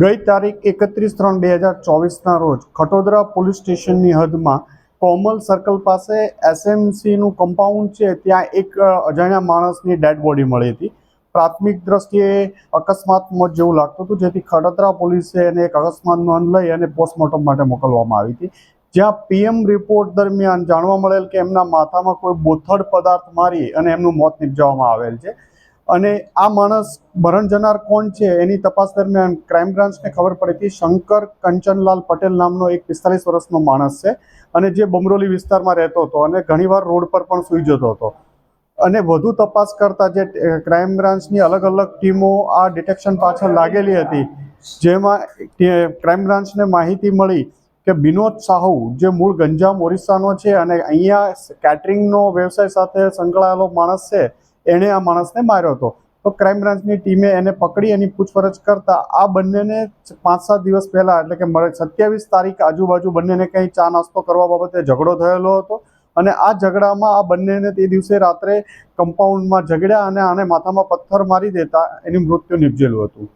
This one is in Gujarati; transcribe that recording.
ગઈ તારીખ એકત્રીસ ત્રણ બે હજાર ચોવીસના રોજ ખટોદરા પોલીસ સ્ટેશનની હદમાં કોમલ સર્કલ પાસે એસએમસીનું કમ્પાઉન્ડ છે, ત્યાં એક અજાણ્યા માણસની ડેડ બોડી મળી હતી. પ્રાથમિક દ્રષ્ટિએ અકસ્માત મોત જેવું લાગતું હતું, જેથી ખડોદરા પોલીસે એને એક અકસ્માત નોંધ લઈ અને પોસ્ટમોર્ટમ માટે મોકલવામાં આવી હતી. જ્યાં પીએમ રિપોર્ટ દરમિયાન જાણવા મળેલ કે એમના માથામાં કોઈ બોથડ પદાર્થ મારી અને એમનું મોત નિપજાવવામાં આવેલ છે. અને આ માણસ મરણ જનાર કોણ છે એની તપાસ દરમિયાન ક્રાઇમ બ્રાન્ચને ખબર પડી હતી. શંકર કંચનલાલ પટેલ નામનો એક પિસ્તાલીસ વર્ષનો માણસ છે અને જે બમરોલી વિસ્તારમાં રહેતો હતો અને ઘણીવાર રોડ પર પણ સૂઈ જતો હતો. અને વધુ તપાસ કરતા જે ક્રાઇમ બ્રાન્ચની અલગ અલગ ટીમો આ ડિટેક્શન પાછળ લાગેલી હતી. જેમાં ક્રાઇમ બ્રાન્ચને માહિતી મળી કે વિનોદ સાહુ જે મૂળ ગંજામ ઓરિસ્સાનો છે અને અહીંયા કેટરિંગનો વ્યવસાય સાથે સંકળાયેલો માણસ છે એણે આ માણસને માર્યો હતો. તો ક્રાઇમ બ્રાન્ચની ટીમે એને પકડી, એની પૂછપરછ કરતા આ બંનેને પાંચ સાત દિવસ પહેલા, એટલે કે સત્યાવીસ તારીખ આજુબાજુ બંનેને કંઈ ચા નાસ્તો કરવા બાબતે ઝઘડો થયેલો હતો. અને આ ઝઘડામાં આ બંનેને તે દિવસે રાત્રે કમ્પાઉન્ડમાં ઝઘડ્યા અને આને માથામાં પથ્થર મારી દેતા એની મૃત્યુ નિપજેલું હતું.